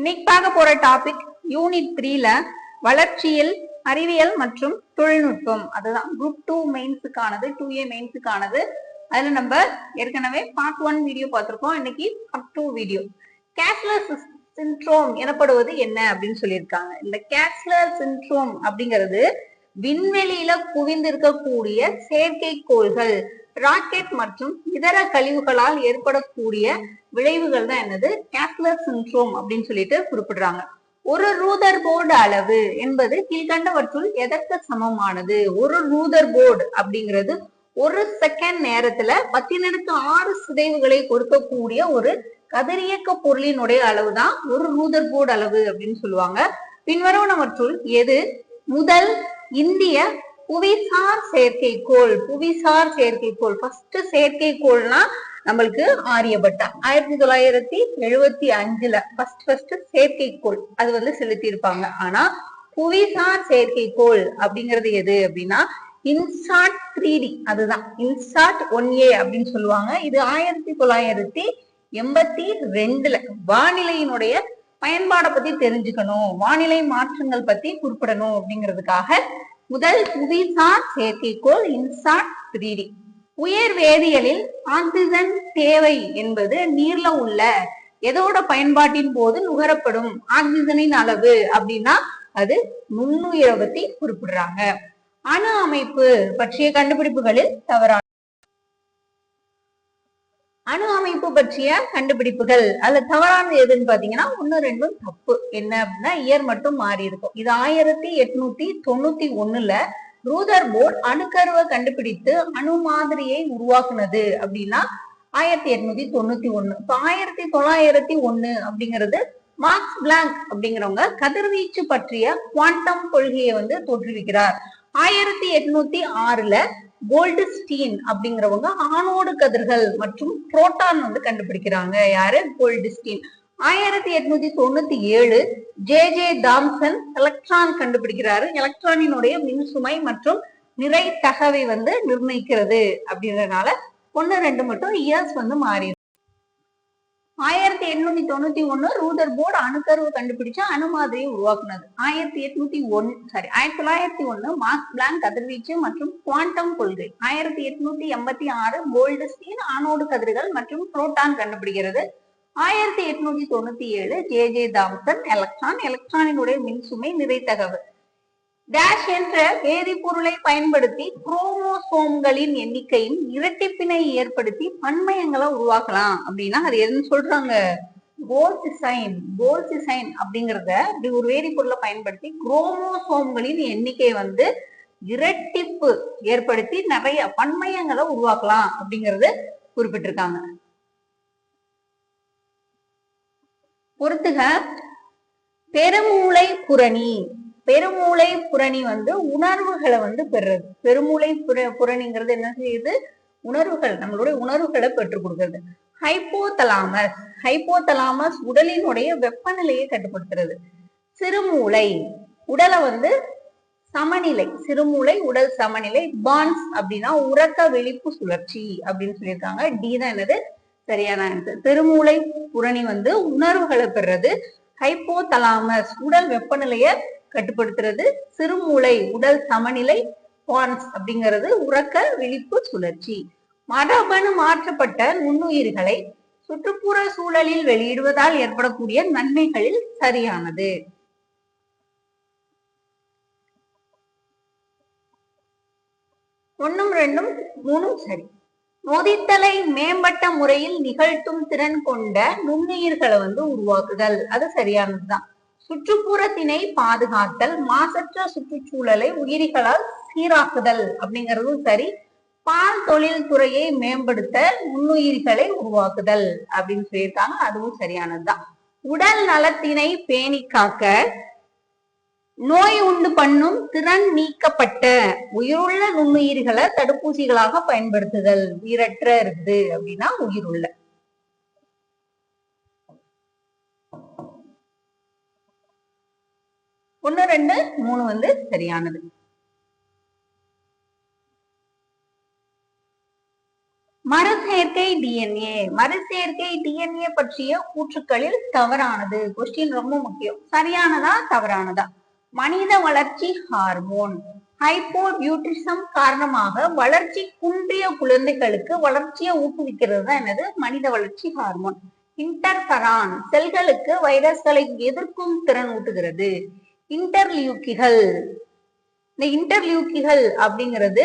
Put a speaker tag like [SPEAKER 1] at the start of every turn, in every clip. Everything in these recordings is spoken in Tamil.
[SPEAKER 1] இன்னைக்கு பார்க்க போற டாபிக் யூனிட் த்ரீல வளர்ச்சியில் அறிவியல் மற்றும் தொழில்நுட்பம். அதுதான் குரூப் டூ மெயின்ஸுக்கானது டூ ஏ மெயின்ஸுக்கானது அதுல நம்ம ஏற்கனவே பார்ட் ஒன் வீடியோ பார்த்திருக்கோம். இன்னைக்கு part two video cashless syndrome எனப்படுவது என்ன அப்படின்னு சொல்லியிருக்காங்க. இந்த கேஷ்லெஸ் சின்ட்ரோம் அப்படிங்கிறது விண்வெளியில குவிந்திருக்கக்கூடிய செயற்கைக்கோள்கள். ராக்கெட் மற்றும் இதர கழிவுகளால் ஏற்படக்கூடிய விளைவுகள் தான் என்னது? கேஷ்லெஸ் சின்ட்ரோம் அப்படின்னு சொல்லிட்டு குறிப்பிடுறாங்க. ஒரு ரூதர் போர்டு அளவு என்பது கீழ்கண்டவற்றுள் எதற்கு சமமானது? ஒரு ரூதர் போர்டு அப்படிங்கிறது ஒரு செகண்ட் நேரத்துல பத்தினருக்கு ஆறு சிதைவுகளை கொடுக்கக்கூடிய ஒரு கதிரியக்க பொருளினுடைய அளவு தான் ஒரு ரூதர் போர்டு அளவு அப்படின்னு சொல்லுவாங்க. பின்வருவனவற்றுள் எது? முதல் இந்திய புவிசார் செயற்கைக்கோள் புவிசார் செயற்கைக்கோள். ஃபர்ஸ்ட் செயற்கைக்கோள்னா நம்மளுக்கு ஆரியபட்டா ஆயிரத்தி தொள்ளாயிரத்தி எழுபத்தி அஞ்சுல ஃபர்ஸ்ட் ஃபர்ஸ்ட் செயற்கைக்கோள். அது வந்து செலுத்தி இருப்பாங்க ஆனா புவிசார் செயற்கைக்கோள் அப்படிங்கிறது எது அப்படின்னா இன்சாட் த்ரீ டி அதுதான். இன்சாட் ஒன் ஏ அப்படின்னு சொல்லுவாங்க. இது ஆயிரத்தி தொள்ளாயிரத்தி எண்பத்தி ரெண்டுல வானிலையினுடைய பயன்பாடை பத்தி தெரிஞ்சுக்கணும் வானிலை மாற்றங்கள் பத்தி குறிப்பிடணும் அப்படிங்கிறதுக்காக முதல் புவிசார் செயற்கைக்கோள் இன்சாட் த்ரீ டி உயர் வேதியியலில் ஆக்சிஜன் தேவை என்பது நீர்ல உள்ள எதோட பயன்பாட்டின் போது நுகரப்படும் ஆக்சிஜனின் அளவு அப்படின்னா அது நுண்ணுயிரை குறிப்பிடுறாங்க. அணு அமைப்பு பற்றிய கண்டுபிடிப்புகளில் தவறான அணு அமைப்பு பற்றிய கண்டுபிடிப்புகள். அதுல தவறானது எதுன்னு பாத்தீங்கன்னா ஒண்ணு ரெண்டும் தப்பு. என்ன அப்படின்னா இயர் மட்டும் மாறி இருக்கும். இது ஆயிரத்தி எட்நூத்தி தொண்ணூத்தி ஒண்ணுல ரூதர் போர்ட் அணுக்கருவை கண்டுபிடித்து அணு மாதிரியை உருவாக்குனது அப்படின்னா ஆயிரத்தி எட்நூத்தி தொண்ணூத்தி ஒண்ணு. இப்ப ஆயிரத்தி தொள்ளாயிரத்தி ஒண்ணு அப்படிங்கிறது மார்க்ஸ் பிளாங்க் அப்படிங்கிறவங்க கதிர்வீச்சு பற்றிய குவாண்டம் கொள்கையை வந்து தோற்றுவிக்கிறார். ஆயிரத்தி எட்நூத்தி ஆறுல கோல்டு ஸ்டீன் அப்படிங்கிறவங்க ஆணோடு கதிர்கள் மற்றும் புரோட்டான் வந்து கண்டுபிடிக்கிறாங்க. யாரு? கோல்டு ஸ்டீன் ஆயிரத்தி எட்நூத்தி தொண்ணூத்தி ஏழு ஜே ஜே தாம்சன் எலக்ட்ரான் கண்டுபிடிக்கிறாரு. எலக்ட்ரானினுடைய மின்சுமை மற்றும் நிறை தகவை வந்து நிர்ணயிக்கிறது அப்படின்றதுனால ஒன்னு ரெண்டு மட்டும் இயர்ஸ் வந்து மாறி ஆயிரத்தி எட்நூத்தி தொண்ணூத்தி ஒண்ணு ரூதர் போர்டு அணுக்கருவு கண்டுபிடிச்சு அணு மாதிரியை உருவாக்குனது. ஆயிரத்தி எட்நூத்தி ஒன்னு சாரி ஆயிரத்தி தொள்ளாயிரத்தி ஒண்ணு மார்க் பிளாங்க் கதிர்வீச்சு மற்றும் குவாண்டம் கொள்கை. ஆயிரத்தி எட்நூத்தி எண்பத்தி ஆறு கோல்டு ஸ்டீன் ஆனோடு கதிர்கள் மற்றும் புரோட்டான் கண்டுபிடிக்கிறது. ஆயிரத்தி எட்நூத்தி தொண்ணூத்தி ஏழு ஜே ஜே தாம்சன் எலக்ட்ரான். எலக்ட்ரானினுடைய மின்சுமை நிறைத்தகவு. டேஷ் என்ற வேதிப்பொருளை பயன்படுத்தி குரோமோசோம்களின் எண்ணிக்கையின் இரட்டிப்பினை ஏற்படுத்தி பன்மயங்களை உருவாக்கலாம் அப்படின்னா அது எதுன்னு சொல்றாங்க? கோல்சிசைன் கோல்சிசைன் அப்படிங்கறத இப்படி ஒரு வேதிப்பொருளை பயன்படுத்தி குரோமோசோம்களின் எண்ணிக்கை வந்து இரட்டிப்பு ஏற்படுத்தி நிறைய பன்மயங்களை உருவாக்கலாம் அப்படிங்கறது குறிப்பிட்டிருக்காங்க. பொறுத்துக. பெருமூளை புரணி பெருமூளை புரணி வந்து உணர்வுகளை வந்து பெறுறது பெருமூளை புர புரணிங்கிறது என்ன செய்யுது? உணர்வுகள் நம்மளுடைய உணர்வுகளை பெற்றுக் கொடுக்கிறது. ஹைப்போதலாமஸ் ஹைப்போதலாமஸ் உடலினுடைய வெப்பநிலையை கட்டுப்படுத்துறது. சிறுமூளை உடலை வந்து சமநிலை சிறுமூளை உடல் சமநிலை பான்ஸ் அப்படின்னா உறக்க விழிப்பு சுழற்சி அப்படின்னு சொல்லியிருக்காங்க. டி தான் என்னது? சரியான ஆன்சர் பெருமூளை புரணி வந்து உணர்வுகளை பெறுறது. ஹைப்போதலாமஸ் உடல் வெப்பநிலையை கட்டுப்படுத்துறது. சிறுமூளை உடல் சமநிலை பான்ஸ் அப்படிங்கிறது உறக்க விழிப்பு சுழற்சி. மரபணு மாற்றப்பட்ட நுண்ணுயிர்களை சுற்றுப்புற சூழலில் வெளியிடுவதால் ஏற்படக்கூடிய நன்மைகளில் சரியானது. ஒன்னும் ரெண்டும் மூணும் சரி. நொதித்தலை மேம்பட்ட முறையில் நிகழ்த்தும் திறன் கொண்ட நுண்ணுயிர்களை வந்து உருவாக்குதல். அது சரியானதுதான். சுற்றுப்புறத்தினை பாதுகாத்தல் மாசற்ற சுற்றுச்சூழலை உயிரிகளால் சீராக்குதல் அப்படிங்கிறதும் சரி பால் தொழில் துறையை மேம்படுத்த நுண்ணுயிர்களை உருவாக்குதல் அப்படின்னு சொல்லியிருக்காங்க. அதுவும் சரியானதுதான். உடல் நலத்தினை பேணி காக்க நோய் உண்டு பண்ணும் திறன் நீக்கப்பட்ட உயிருள்ள நுண்ணுயிர்களை தடுப்பூசிகளாக பயன்படுத்துதல். உயிரற்ற இருக்குது அப்படின்னா உயிருள்ள. ஒன்னு ரெண்டு மூணு வந்து சரியானது. மறுசேர்க்கை டிஎன்ஏ மறுசேர்க்கை டிஎன்ஏ பற்றிய கூற்றுக்களில் தவறானது. கொஸ்டின் ரொம்ப முக்கியம். சரியானதா தவறானதா? மனித வளர்ச்சி ஹார்மோன் ஹைப்போபியூட்டிசம் காரணமாக வளர்ச்சி குன்றிய குழந்தைகளுக்கு வளர்ச்சியை ஊக்குவிக்கிறது தான் என்னது? மனித வளர்ச்சி ஹார்மோன் இன்டர்பரான் செல்களுக்கு வைரஸ்களை எதிர்க்கும் திறன் ஊட்டுகிறது. இன்டர்லியூக்கிகள் இந்த இன்டர்லியூக்கிகள் அப்படிங்கிறது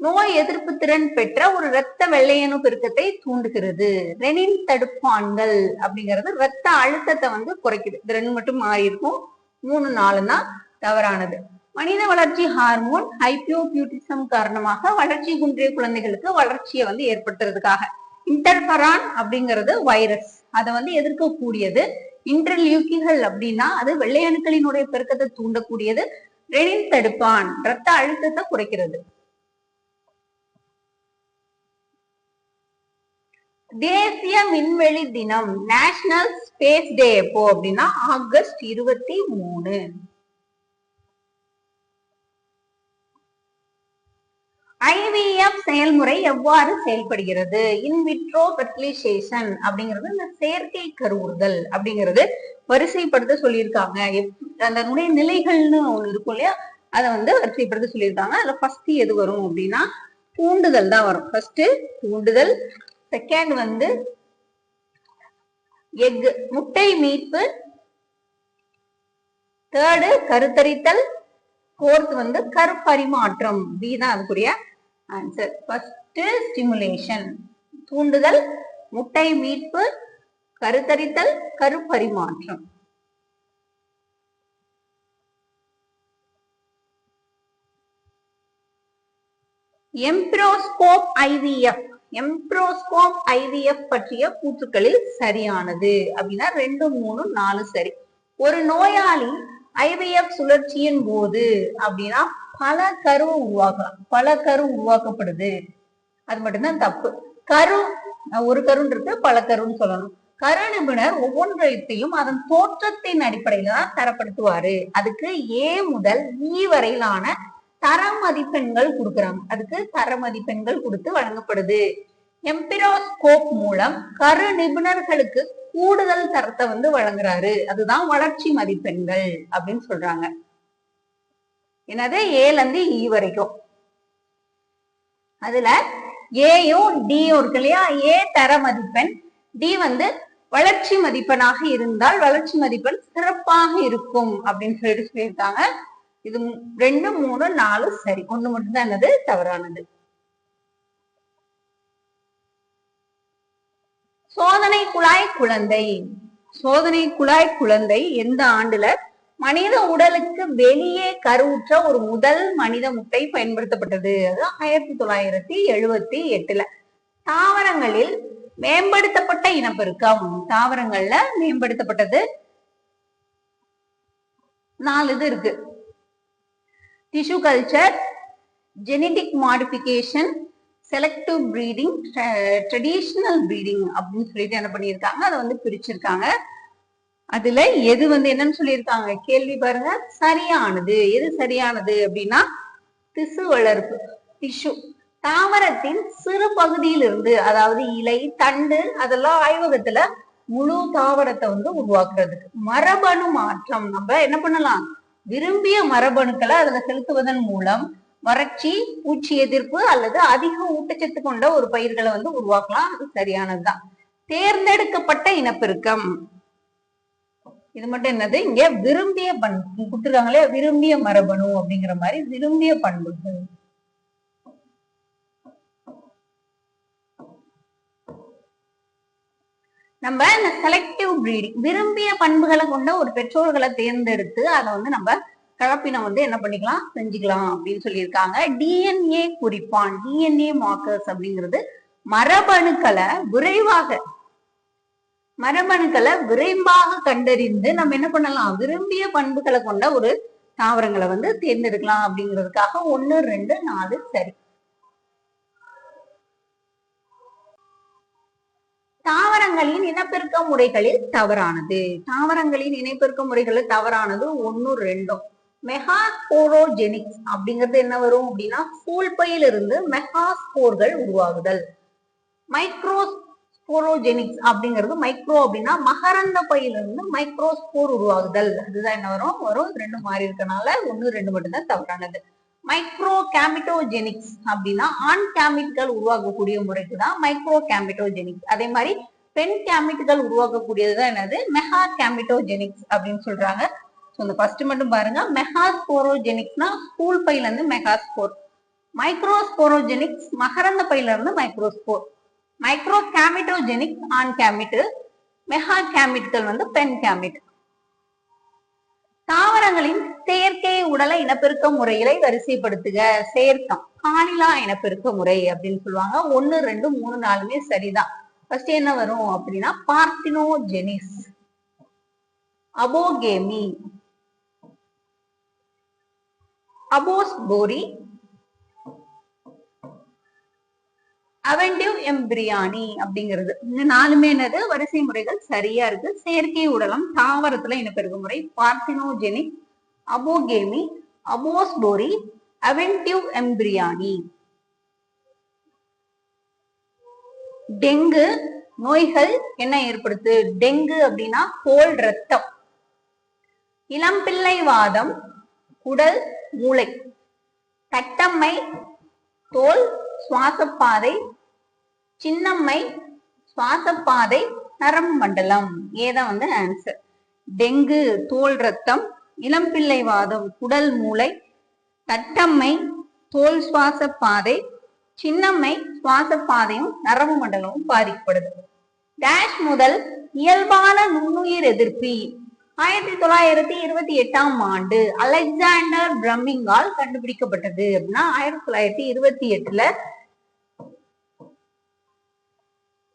[SPEAKER 1] நோய் எதிர்ப்பு திறன் பெற்ற ஒரு இரத்த வெள்ளையணு பெருக்கத்தை தூண்டுகிறது. ரெனின் தடுப்பான்கள் அப்படிங்கிறது இரத்த அழுத்தத்தை வந்து குறைக்குது. இது ரெண்டு மட்டும் மாறி இருக்கும். மூணு நாலு தான் தவறானது. மனித வளர்ச்சி ஹார்மோன் ஹைப்பியோபியூட்டிசம் காரணமாக வளர்ச்சி குன்றிய குழந்தைகளுக்கு வளர்ச்சியை வந்து ஏற்படுத்துறதுக்காக. இன்டர்பரான் அப்படிங்கிறது வைரஸ். அதை வந்து எதிர்க்கக்கூடியது இன்டர்லியூக்கிகள் அப்படின்னா அது வெள்ளை அணுக்களினுடைய பெருக்கத்தை தூண்டக்கூடியது ரெனின் தடுப்பான் ரத்த அழுத்தத்தை குறைக்கிறது. தேசிய விண்வெளி தினம் நேஷனல் ஸ்பேஸ் டே எப்போ அப்படின்னா ஆகஸ்ட் இருபத்தி மூணு. ஐவிஎஃப் செயல்முறை எவ்வாறு செயல்படுகிறது? இன்விட்ரோ ஃபெர்டிலைசேஷன் அப்படிங்கிறது இந்த செயற்கை கருவுறுதல் அப்படிங்கிறது வரிசைப்படுத்த சொல்லியிருக்காங்க. எப்- அந்த நுடைய நிலைகள்னு ஒன்று இருக்கும் இல்லையா? அதை வந்து வரிசைப்படுத்த சொல்லியிருக்காங்க. அதுல ஃபர்ஸ்ட் எது வரும் அப்படின்னா தூண்டுதல் தான் வரும். ஃபர்ஸ்ட் தூண்டுதல் செகண்ட் வந்து எக் முட்டை மீட்பு தேர்டு கருத்தரித்தல் ஃபோர்த் வந்து கருப்பரிமாற்றம். பி தான் அதுக்குரிய ஆன்சர் ஃபர்ஸ்ட் ஸ்டிமுலேஷன் தூண்டுதல் முட்டை மீட்பு கருத்தரித்தல் கருப்பரிமாற்றம். எம்ப்ரோஸ்கோப் ஐவிஎஃப். எம்ப்ரோஸ்கோப் ஐவிஎஃப் பற்றிய கூற்றுக்களில் சரியானது அப்படின்னா ரெண்டு மூணு நாலு சரி. ஒரு நோயாளி ஐவிஎஃப் சுழற்சியின் போது அப்படின்னா பல கரு உருவாக்கலாம் பல கரு உருவாக்கப்படுது. அது மட்டும்தான் தப்பு. கரு ஒரு கருன்றது பல கருன்னு சொல்லணும். கரு நிபுணர் ஒவ்வொன்றையும் அதன் தோற்றத்தின் அடிப்படையில தான் தரப்படுத்துவாரு. அதுக்கு ஏ முதல் இ வரையிலான தர மதிப்பெண்கள் கொடுக்கறாங்க. அதுக்கு தர மதிப்பெண்கள் கொடுத்து வழங்கப்படுது. எம்பிரோஸ்கோப் மூலம் கரு நிபுணர்களுக்கு கூடுதல் தரத்தை வந்து வழங்குறாரு. அதுதான் வளர்ச்சி மதிப்பெண்கள் அப்படின்னு சொல்றாங்க. என்னது? ஏல இ e வரைக்கும். அதுல ஏயும் டியும் இருக்கு இல்லையா? ஏ தர மதிப்பெண். டி வந்து வளர்ச்சி மதிப்பெண்ணாக இருந்தால் வளர்ச்சி மதிப்பெண் சிறப்பாக இருக்கும் அப்படின்னு சொல்லிட்டு சொல்லியிருக்காங்க. இது ரெண்டு மூணு நாலு சரி. ஒண்ணு மட்டும்தான் என்னது? தவறானது. சோதனை குழாய் குழந்தை. சோதனை குழாய் குழந்தை எந்த ஆண்டுல மனித உடலுக்கு வெளியே கருவுற்ற ஒரு முதல் மனித முட்டை பயன்படுத்தப்பட்டது. அது ஆயிரத்தி தொள்ளாயிரத்தி எழுவத்தி எட்டுல. தாவரங்களில் மேம்படுத்தப்பட்ட இனப்பெருக்கம் தாவரங்கள்ல மேம்படுத்தப்பட்டது நாலு இது இருக்கு. Tissue culture genetic modification selective breeding traditional breeding அப்படின்னு சொல்லிட்டு என்ன பண்ணியிருக்காங்க? அதை வந்து பிரிச்சிருக்காங்க. அதுல எது வந்து என்னன்னு சொல்லியிருக்காங்க? கேள்வி பாருங்க. சரியானது. எது சரியானது அப்படின்னா திசு வளர்ப்பு. டிஷ்யூ தாவரத்தின் சிறு பகுதியிலிருந்து அதாவது இலை தண்டு அதெல்லாம் ஆய்வகத்துல முழு தாவரத்தை வந்து உருவாக்குறதுக்கு. மரபணு மாற்றம். நம்ம என்ன பண்ணலாம்? விரும்பிய மரபணுக்களை அதுல செலுத்துவதன் மூலம் வறட்சி பூச்சி எதிர்ப்பு அல்லது அதிக ஊட்டச்சத்து கொண்ட ஒரு பயிர்களை வந்து உருவாக்கலாம். அது சரியானதுதான். தேர்ந்தெடுக்கப்பட்ட இனப்பெருக்கம். இது மட்டும் என்னது? இங்க விரும்பிய பண்பு கொடுத்துருக்காங்களே விரும்பிய மரபணு அப்படிங்கிற மாதிரி விரும்பிய பண்புகள். நம்ம இந்த செலக்டிவ் பிரீடிங் விரும்பிய பண்புகளை கொண்ட ஒரு பெற்றோர்களை தேர்ந்தெடுத்து அதை வந்து நம்ம கலப்பினம் வந்து என்ன பண்ணிக்கலாம்? செஞ்சுக்கலாம் அப்படின்னு சொல்லியிருக்காங்க. டிஎன்ஏ குறிப்பான் டிஎன்ஏ மார்க்கர்ஸ் அப்படிங்கிறது மரபணுக்களை விரைவாக மரபணுக்களை விரைவாக கண்டறிந்து நம்ம என்ன பண்ணலாம்? விரும்பிய பண்புகளை கொண்ட ஒரு தாவரங்களை வந்து தேர்ந்தெடுக்கலாம் அப்படிங்கிறதுக்காக ஒண்ணு ரெண்டு நாலு சரி. தாவரங்களின் இனப்பெருக்க முறைகளில் தவறானது. தாவரங்களின் இனப்பெருக்க முறைகளில் தவறானது ஒன்னு ரெண்டும் மெகாஸ்போரோஜெனிக்ஸ் அப்படிங்கிறது என்ன வரும் அப்படின்னா சூழ்பையிலிருந்து மெகாஸ்போர்கள் உருவாகுதல். மைக்ரோ ஸ்போரோஜெனிக்ஸ் அப்படிங்கிறது மைக்ரோ அப்படின்னா மகரந்த பையிலிருந்து மைக்ரோஸ்போர் உருவாகுதல். அதுதான் என்ன வரும்? வரும். ரெண்டு மாறி இருக்கனால ஒன்று ரெண்டு மட்டும்தான் தவறானது. மைக்ரோ கேமிட்டோஜெனிக்ஸ் அப்படின்னா ஆண் கேமிட்கள் உருவாக்கக்கூடிய முறைக்கு தான் மைக்ரோ கேமிட்டோஜெனிக்ஸ் அதே மாதிரி பெண் கேமிட்கள் உருவாக்கக்கூடியது தான் என்னது? மெகா கேமிட்டோஜெனிக்ஸ் அப்படின்னு சொல்றாங்க. ஸோ இந்த ஃபர்ஸ்ட் மட்டும் பாருங்க. மெகாஸ்போரோஜெனிக்ஸ்னா ஸ்கூல் பையில இருந்து மெகாஸ்போர் மைக்ரோஸ்போரோஜெனிக்ஸ் மகரந்த பையில இருந்து மைக்ரோஸ்போர் மைக்ரோ கேமிட்டோஜெனிக் ஆண் கேமிட்டு மெகா கேமிட்டுகள் வந்து பெண் கேமிட் தாவரங்களின் செயற்கை உடலை இனப்பெருக்க முறைகளை வரிசைப்படுத்துக. சேர்க்கம் காணிலா இனப்பெருக்க முறை அப்படின்னு சொல்லுவாங்க. ஒன்னு ரெண்டு மூணு நாலுமே சரிதான். ஃபர்ஸ்ட் என்ன வரும் அப்படின்னா பார்த்தினோஜெனிஸ். அபோகேமி. அபோஸ்போரி அவென்டிவ் எம்பிரியானி அப்படிங்கிறது. இந்த நாலுமே என்னது? வரிசை முறைகள் சரியா இருக்கு. செயற்கை உடலம் தாவரத்துல இனப்பெருக்க முறை பார்த்தினோஜெனிக் அபோகேமி அபோஸ்போரி அவென்டிவ் எம்பிரியாணி டெங்கு நோய்கள் என்ன ஏற்படுத்து? டெங்கு அப்படின்னா கோல் ரத்தம் இளம்பிள்ளை வாதம் குடல் மூளை. தட்டம்மை தோல் சுவாசப்பாதை சின்னம்மை சுவாசப்பாதை நரம்பு மண்டலம். ஏதான் வந்து ஆன்சர் டெங்கு தோல் ரத்தம் இளம்பிள்ளை வாதம் குடல் மூளை தட்டம்மை தோல் சுவாச பாதை சின்னம்மை சுவாச பாதையும் நரம்பு மண்டலமும் பாதிக்கப்படுது. டேஷ் முதல் இயல்பான நுண்ணுயிர் எதிர்ப்பி. ஆயிரத்தி தொள்ளாயிரத்தி இருபத்தி எட்டாம் ஆண்டு அலெக்சாண்டர் பிரம்மிங்கால் கண்டுபிடிக்கப்பட்டது அப்படின்னா ஆயிரத்தி தொள்ளாயிரத்தி இருபத்தி எட்டுல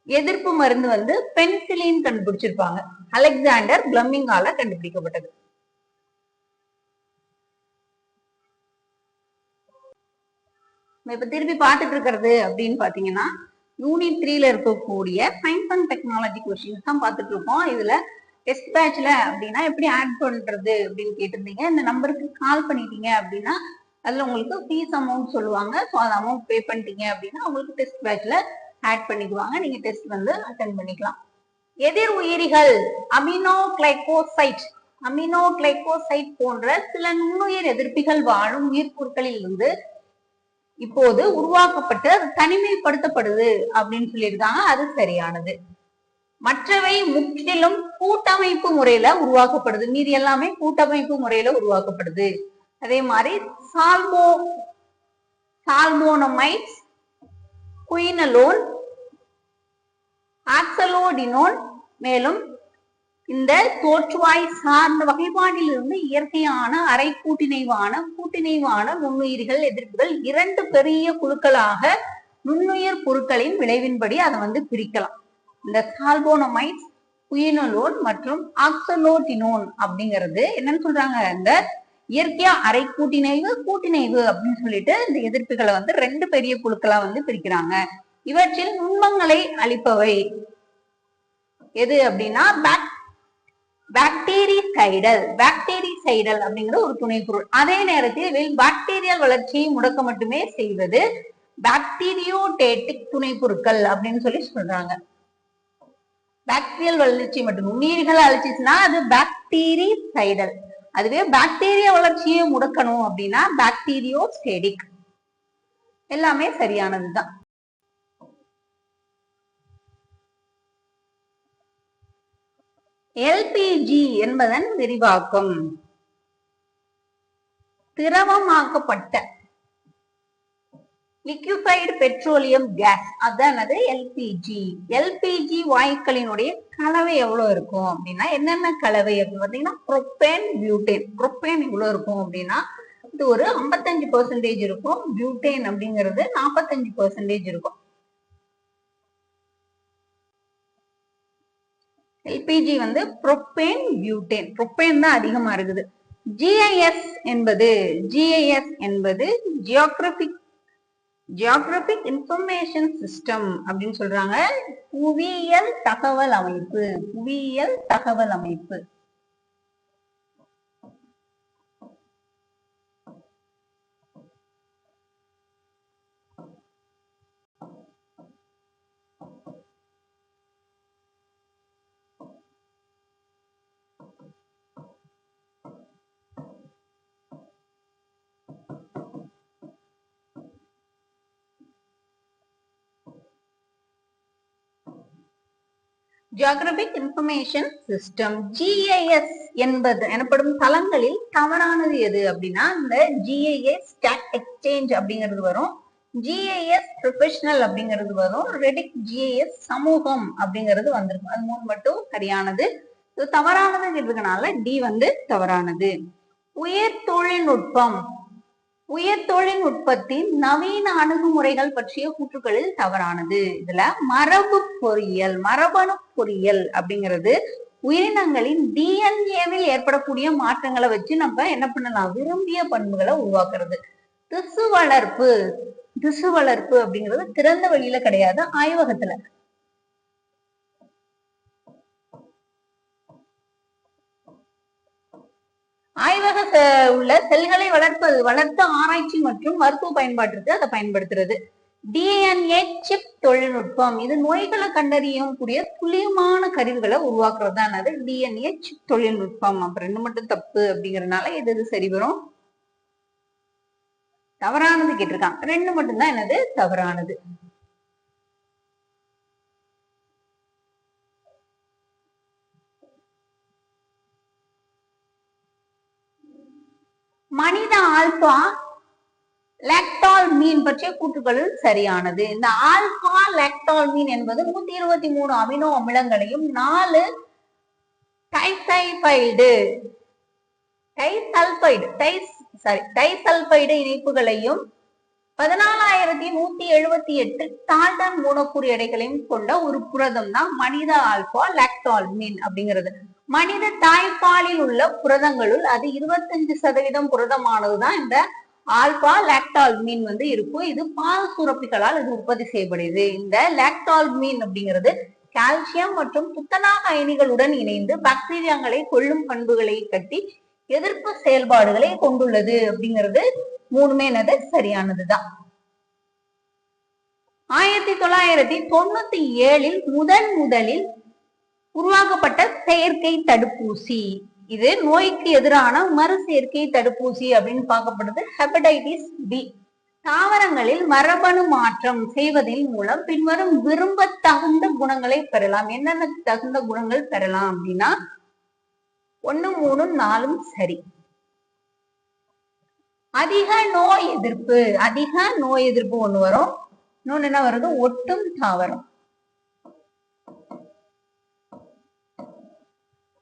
[SPEAKER 1] எதிர்ப்பு மருந்து வந்து பென்சிலின் கண்டுபிடிச்சிருப்பாங்க. அலெக்சாண்டர் பிளம்மிங்கால கண்டுபிடிக்கப்பட்டது. இப்ப திருப்பி பார்த்துட்டு இருக்கிறது அப்படின்னு பாத்தீங்கன்னா யூனிட் த்ரீல இருக்கக்கூடிய சயின்ஸ் அண்ட் டெக்னாலஜி கொஸ்டின்ஸ் தான் பார்த்துட்டு இருக்கோம். இதுல டெஸ்ட் பேட்ச்ல அப்படின்னா எப்படி ஆட் பண்றது அப்படின்னு கேட்டிருந்தீங்க. இந்த நம்பருக்கு கால் பண்ணிட்டீங்க அப்படின்னா அதுல உங்களுக்கு ஃபீஸ் அமௌண்ட் சொல்லுவாங்க. ஸோ அந்த அமௌண்ட் பே பண்ணிட்டீங்க அப்படின்னா உங்களுக்கு டெஸ்ட் பேட்ச்ல ஆட் பண்ணிக்குவாங்க. நீங்க டெஸ்ட் வந்து அட்டன் பண்ணிக்கலாம். எதிர் உயிரிகள் அமினோ கிளைகோசைட் அமினோ கிளைகோசைட் போன்ற சில நுண்ணுயிர் எதிர்ப்பிகள் வாழும் உயிர் பொருட்களில் இருந்து இப்போது உருவாக்கப்பட்டு அது தனிமைப்படுத்தப்படுது அப்படின்னு சொல்லியிருக்காங்க. அது சரியானது. மற்றவை முற்றிலும் கூட்டமைப்பு முறையில உருவாக்கப்படுது. மீதி எல்லாமே கூட்டமைப்பு முறையில உருவாக்கப்படுது. அதே மாதிரி சால்மோ சால்மோனமைட்ஸ் குயினலோன் ஆக்சலோடினோன் மேலும் இந்த தோற்றுவாய் சார்ந்த வகைப்பாட்டிலிருந்து இயற்கையான அரை கூட்டிணைவான கூட்டிணைவான நுண்ணுயிர்கள் எதிர்ப்புகள் இரண்டு பெரிய குழுக்களாக நுண்ணுயிர் பொருட்களின் விளைவின்படி அதை வந்து பிரிக்கலாம். இந்த சால்போனமைட்ஸ் குயினலோன் மற்றும் ஆக்சலோட்டினோன் அப்படிங்கிறது என்னன்னு சொல்றாங்க. இந்த இயற்கையா அரை கூட்டிணைவு கூட்டிணைவு அப்படின்னு சொல்லிட்டு இந்த எதிர்ப்புகளை வந்து ரெண்டு பெரிய குழுக்களா வந்து பிரிக்கிறாங்க. இவற்றில் நுண்மங்களை அளிப்பவை எது அப்படின்னா பாக் பாக்டீரிசைடல் பாக்டீரிசைடல் அப்படிங்கிற ஒரு துணை பொருள் அதே நேரத்தில் இதில் பாக்டீரியல் வளர்ச்சியை முடக்க மட்டுமே செய்வது பாக்டீரியோடேட்டிக் துணை பொருட்கள் அப்படின்னு சொல்லி சொல்றாங்க. பாக்டீரியல் வளர்ச்சி மட்டும் நுண்ணுயிர்கள் அழிச்சிச்சுன்னா அது பாக்டீரிசைடல் அதுவே பாக்டீரியா வளர்ச்சியை முடக்கணும் அப்படின்னா பாக்டீரியோஸ்டேடிக் எல்லாமே சரியானதுதான். எல்பிஜி என்பதன் விரிவாக்கம். திரவமாக்கப்பட்ட லிக்யூஃபைடு பெட்ரோலியம் கேஸ் அதான் அது எல்பிஜி எல்பிஜி வாயுக்களினுடைய கலவை எவ்வளவு இருக்கும் அப்படின்னா என்னென்ன கலவை அப்படின்னு பாத்தீங்கன்னா ப்ரொப்பேன் பியூட்டேன் ப்ரொப்பேன் இவ்வளவு இருக்கும் அப்படின்னா இது ஒரு ஐம்பத்தஞ்சு பெர்சன்டேஜ் இருக்கும். பியூட்டேன் அப்படிங்கிறது நாற்பத்தஞ்சு பெர்சன்டேஜ் இருக்கும். எல்பிஜி வந்து ப்ரொப்பேன் பியூட்டேன் ப்ரொப்பேன் தான் அதிகமா இருக்குது. ஜிஐஎஸ் என்பது ஜிஐஎஸ் என்பது ஜியோகிராபிக் ஜியாகிரபிக் இன்ஃபர்மேஷன் சிஸ்டம் அப்படின்னு சொல்றாங்க. புவியியல் தகவல் அமைப்பு. புவியியல் தகவல் அமைப்பு. ஜியாகிரபிக் இன்ஃபர்மேஷன் சிஸ்டம் ஜிஐஎஸ் என்பது எனப்படும் தளங்களில் தவறானது எது அப்படின்னா இந்த ஜிஐஎஸ் ஸ்டாக் எக்ஸ்சேஞ்ச் அப்படிங்கிறது வரும். ஜிஐஎஸ் ப்ரொஃபஷனல் அப்படிங்கிறது வரும். ரெடிக் ஜிஐஎஸ் சமூகம் அப்படிங்கிறது வந்திருக்கும். அது மூணு மட்டும் சரியானது. தவறானது இருக்கிறதுனால டி வந்து தவறானது. உயர் தொழில்நுட்பம் உயர் தொழில்நுட்பத்தின் நவீன அணுகுமுறைகள் பற்றிய கூற்றுகளில் தவறானது. இதுல மரபு பொறியியல் மரபணு பொறியியல் அப்படிங்கிறது உயிரினங்களின் டிஎன்ஏவில் ஏற்படக்கூடிய மாற்றங்களை வச்சு நம்ம என்ன பண்ணலாம்? விரும்பிய பண்புகளை உருவாக்குறது. திசு வளர்ப்பு திசு வளர்ப்பு அப்படிங்கிறது திறந்த வழியில கிடையாது ஆய்வகத்துல. ஆய்வக உள்ள செல்களை வளர்ப்பது வளர்த்து ஆராய்ச்சி மற்றும் மருத்துவ பயன்பாட்டிற்கு அதை பயன்படுத்துறது. டிஎன்ஏ சிப் தொழில்நுட்பம். இது நோய்களை கண்டறியும் கூடிய துல்லியமான கருவிகளை உருவாக்குறது தான் அது. டிஎன்ஏ சிப் தொழில்நுட்பம். அப்புறம் ரெண்டு மட்டும் தப்பு அப்படிங்கறதுனால எது எது சரி வரும்? தவறானது கேட்டிருக்காங்க. ரெண்டு மட்டும்தான் என்னது? தவறானது. மனித ஆல்பா லெக்டால் மீன் பற்றிய கூற்றுகளில் சரியானது. இந்த ஆல்பா லெக்டால் மீன் என்பது நூத்தி இருபத்தி மூணு அமினோ அமிலங்களையும் நாலு disulphide disulphide dis sorry disulphide இணைப்புகளையும் பதினாலாயிரத்தி நூத்தி எழுபத்தி எட்டு டால்டன் மூலக்கூறு எடைகளையும் கொண்ட ஒரு புரதம் தான் மனித ஆல்பா லாக்டால் மீன் அப்படிங்கிறது. மனித தாய்ப்பாலில் உள்ள புரதங்களுள் அது இருபத்தஞ்சு சதவீதம் புரதமானதுதான் இந்த ஆல்பா லாக்டால் மீன் வந்து இருக்கும். இது பால் சுரப்பிகளால் இது உற்பத்தி செய்யப்படுது. இந்த லாக்டால் மீன் அப்படிங்கிறது கால்சியம் மற்றும் துத்தநாக அயனிகளுடன் இணைந்து பாக்டீரியாங்களை கொல்லும் பண்புகளை கட்டி எதிர்ப்பு செயல்பாடுகளை கொண்டுள்ளது அப்படிங்கிறது. மூணுமே என்னது? சரியானதுதான். ஆயிரத்தி தொள்ளாயிரத்தி தொண்ணூத்தி ஏழில் முதன் முதலில் உருவாக்கப்பட்ட செயற்கை தடுப்பூசி. இது நோய்க்கு எதிரான மறு செயற்கை தடுப்பூசி அப்படின்னு பார்க்கப்படுது. ஹெபடைட்டிஸ் பி தாவரங்களில் மரபணு மாற்றம் செய்வதன் மூலம் பின்வரும் விரும்ப தகுந்த குணங்களை பெறலாம். என்னென்ன தகுந்த குணங்கள் பெறலாம் அப்படின்னா ஒண்ணு மூணும் நாலும் சரி. அதிக நோய் எதிர்ப்பு அதிக நோய் எதிர்ப்பு ஒண்ணு வரும். இன்னொன்னு என்ன வருது? ஒட்டும் தாவரம்.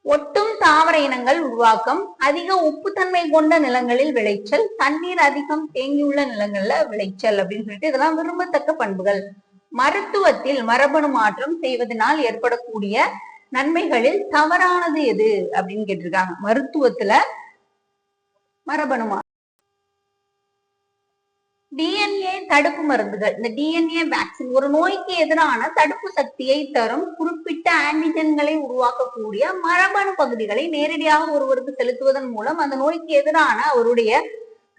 [SPEAKER 1] ஒட்டும் தாவர இனங்கள் உருவாக்கம். அதிக உப்புத்தன்மை கொண்ட நிலங்களில் விளைச்சல் தண்ணீர் அதிகம் தேங்கியுள்ள நிலங்கள்ல விளைச்சல் அப்படின்னு சொல்லிட்டு இதெல்லாம் விரும்பத்தக்க பண்புகள். மருத்துவத்தில் மரபணு மாற்றம் செய்வதனால் ஏற்படக்கூடிய நன்மைகளில் தவறானது எது அப்படின்னு கேட்டிருக்காங்க. மருத்துவத்துல மரபணு மா டிஎன்ஏ தடுப்பு மருந்துகள். இந்த டிஎன்ஏ வேக்சின் ஒரு நோய்க்கு எதிரான தடுப்பு சக்தியை தரும் குறிப்பிட்ட ஆன்டிஜன்களை உருவாக்கக்கூடிய மரபணு பகுதிகளை நேரடியாக ஒருவருக்கு செலுத்துவதன் மூலம் அந்த நோய்க்கு எதிரான அவருடைய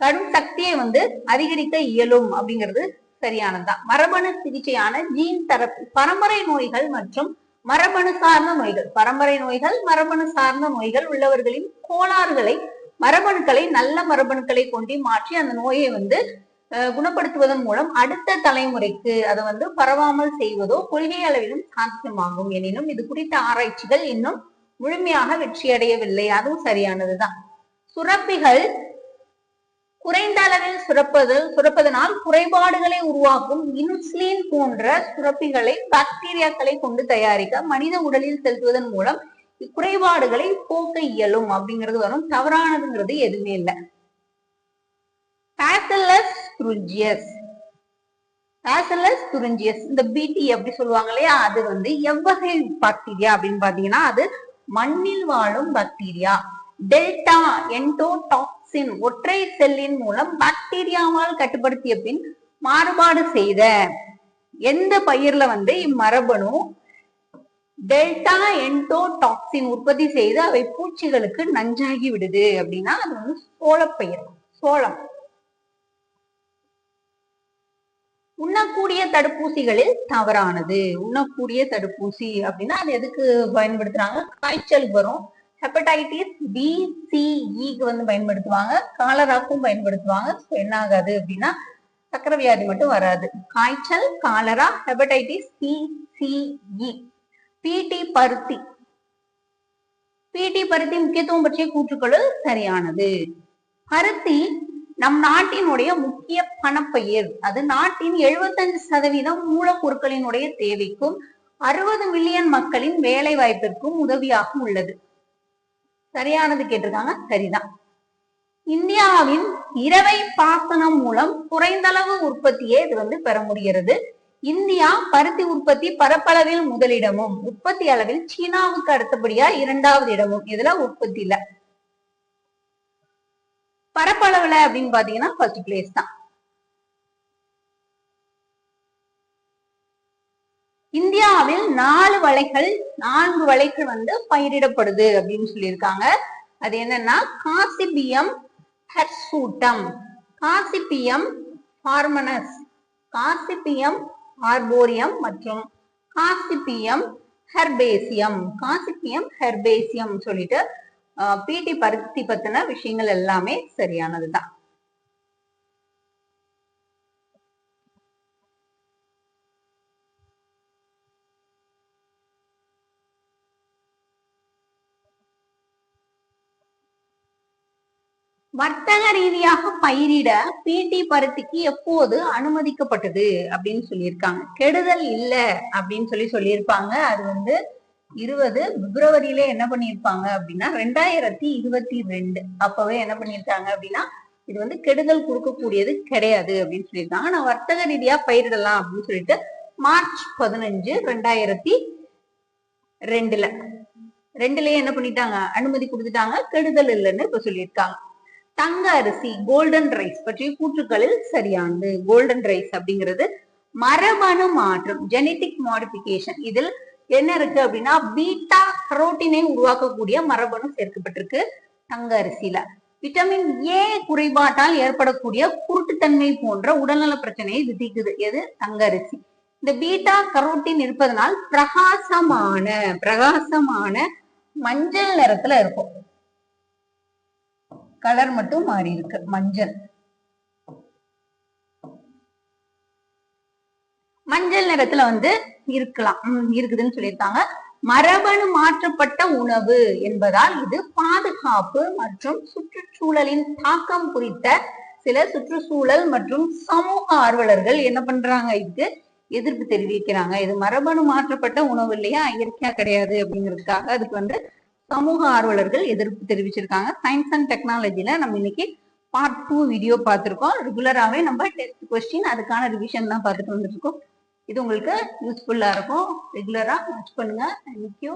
[SPEAKER 1] கடும் சக்தியை வந்து அதிகரிக்க இயலும் அப்படிங்கிறது சரியானதுதான். மரபணு சிகிச்சையான ஜீன் தரப்பு பரம்பரை நோய்கள் மற்றும் மரபணு சார்ந்த நோய்கள். பரம்பரை நோய்கள் மரபணு சார்ந்த நோய்கள் உள்ளவர்களின் கோளாறுகளை மரபணுக்களை நல்ல மரபணுக்களை கொண்டு மாற்றி அந்த நோயை வந்து குணப்படுத்துவதன் மூலம் அடுத்த தலைமுறைக்கு அதை வந்து பரவாமல் செய்வதோ கொள்கை அளவிலும் சாத்தியமாகும். எனினும் இது குறித்த ஆராய்ச்சிகள் இன்னும் முழுமையாக வெற்றியடையவில்லை. அதுவும் சரியானதுதான். சுரப்பிகள் குறைந்த அளவில் சுரப்பது சுரப்பதனால் குறைபாடுகளை உருவாக்கும் இன்சுலின் போன்ற சுரப்பிகளை பாக்டீரியாக்களை கொண்டு தயாரிக்க மனித உடலில் செலுத்துவதன் மூலம் இக்குறைபாடுகளை போக்க இயலும். அப்படிங்கிறது வரும். தவறானதுங்கிறது எதுவுமே இல்லை. பேசலஸ் துருஞ்சியஸ். பேசலஸ் துருஞ்சியஸ். இந்த பிடி எப்படி சொல்லுவாங்க இல்லையா? அது வந்து எவ்வகை பாக்டீரியா அப்படின்னு பாத்தீங்கன்னா அது மண்ணில் வாழும் பாக்டீரியா டெல்டா என்டோடாக்சின் ஒற்றை செல்லின் மூலம் பாக்டீரியாவால் கட்டுப்படுத்திய பின் மாறுபாடு செய்த. எந்த பயிர்ல வந்து இம்மரபணு டெல்டா என்டோடாக்சின் உற்பத்தி செய்து அவை பூச்சிகளுக்கு நஞ்சாகி விடுது அப்படின்னா அது வந்து சோளப்பயிர் சோளம். உண்ணக்கூடிய தடுப்பூசிகளில் தவறானது. உண்ணக்கூடிய தடுப்பூசி அப்படின்னா அது எதுக்கு பயன்படுத்துறாங்க? காய்ச்சல் வரும். ஹெப்படைட்டிஸ் பி சிஇக்கு வந்து பயன்படுத்துவாங்க. காலராக்கும் பயன்படுத்துவாங்க. So என்ன ஆகாது அப்படின்னா சக்கரை வியாதி மட்டும் வராது. காய்ச்சல் காலரா ஹெப்படைட்டிஸ் பி சிஇ பிடி பருத்தி. பிடி பருத்தி முக்கியத்துவம் பற்றிய கூற்றுக்கள் சரியானது. பருத்தி நம் நாட்டினுடைய முக்கிய பணப்பயிர். அது நாட்டின் 75% சதவீதம் மூலப்பொருட்களினுடைய தேவைக்கும் அறுபது மில்லியன் மக்களின் வேலை வாய்ப்பிற்கும் உதவியாக உள்ளது. சரியானது கேட்டிருக்காங்க? சரிதான். இந்தியாவின் இரவை பாசனம் மூலம் குறைந்தளவு உற்பத்தியே இது வந்து பெற முடிகிறது. இந்தியா பருத்தி உற்பத்தி பரப்பளவில் முதலிடமும் உற்பத்தி அளவில் சீனாவுக்கு அடுத்தபடியா இரண்டாவது இடமும். இதுல உற்பத்தியில பரப்பளவுல அப்படின்னு பாத்தீங்கன்னா ஃபர்ஸ்ட் பிளேஸ் தான். இந்தியாவில் நாலு வலைகள் நான்கு வலைகள் வந்து பயிரிடப்படுது அப்படின்னு சொல்லியிருக்காங்க. அது என்னன்னா காசிபியம் ஹெர்சூட்டம். காசிபியம் ஹார்மனஸ் காசிபியம் ஆர்போரியம் மற்றும் காசிபியம் ஹெர்பேசியம். காசிபியம் ஹெர்பேசியம் சொல்லிட்டு பிடி பருத்தி பத்தின விஷயங்கள் எல்லாமே சரியானதுதான். வர்த்தக ரீதியாக பயிரிட பிடி பருத்திக்கு எப்போது அனுமதிக்கப்பட்டது அப்படின்னு சொல்லியிருக்காங்க. கெடுதல் இல்ல அப்படின்னு சொல்லி சொல்லியிருப்பாங்க. அது வந்து இருபது பிப்ரவரியில என்ன பண்ணியிருப்பாங்க அப்படின்னா ரெண்டாயிரத்தி இருபத்தி ரெண்டு அப்பவே என்ன பண்ணியிருக்காங்க அப்படின்னா இது வந்து கெடுதல் கொடுக்கக்கூடியது கிடையாது அப்படின்னு சொல்லியிருக்காங்க. நான் வர்த்தக ரீதியா பயிரிடலாம் அப்படின்னு சொல்லிட்டு மார்ச் பதினஞ்சு ரெண்டாயிரத்தி ரெண்டுல ரெண்டுலயே என்ன பண்ணிட்டாங்க? அனுமதி கொடுத்துட்டாங்க. கெடுதல் இல்லைன்னு இப்ப சொல்லியிருக்காங்க. தங்க அரிசி கோல்டன் ரைஸ் பற்றிய கூற்றுக்களில் சரியானது. கோல்டன் ரைஸ் அப்படிங்கிறது மரபணு மாற்றம் ஜெனட்டிக் மாடிபிகேஷன் இதில் என்ன இருக்கு அப்படின்னா பீட்டா கரோட்டினை உருவாக்கக்கூடிய மரபணு சேர்க்கப்பட்டிருக்கு தங்க அரிசியில. விட்டமின் ஏ குறைபாட்டால் ஏற்படக்கூடிய குருட்டுத்தன்மை போன்ற உடல்நல பிரச்சனையை விதிக்குது. எது? தங்க அரிசி. இந்த பீட்டா கரோட்டின் இருப்பதனால் பிரகாசமான பிரகாசமான மஞ்சள் நிறத்துல இருக்கும். கலர் மட்டும் மாறி இருக்கு மஞ்சள். மஞ்சள் நிறத்துல வந்து இருக்கலாம். இருக்குதுன்னு சொல்லியிருக்காங்க. மரபணு மாற்றப்பட்ட உணவு என்பதால் இது பாதுகாப்பு மற்றும் சுற்றுச்சூழலின் தாக்கம் குறித்த சில சுற்றுச்சூழல் மற்றும் சமூக ஆர்வலர்கள் என்ன பண்றாங்க? இதுக்கு எதிர்ப்பு தெரிவிக்கிறாங்க. இது மரபணு மாற்றப்பட்ட உணவு இல்லையா? இயற்கையா கிடையாது அப்படிங்கிறதுக்காக அதுக்கு வந்து சமூக ஆர்வலர்கள் எதிர்ப்பு தெரிவிச்சிருக்காங்க. சயின்ஸ் அண்ட் டெக்னாலஜில நம்ம இன்னைக்கு பார்ட் டூ வீடியோ பார்த்திருக்கோம். ரெகுலராகவே நம்ம டெஸ்ட் கொஸ்டின் அதுக்கான ரிவிஷன் தான் பார்த்துட்டு வந்துருக்கோம் இது உங்களுக்கு யூஸ்ஃபுல்லா இருக்கும். ரெகுலரா வாட்ச் பண்ணுங்க. தேங்க்யூ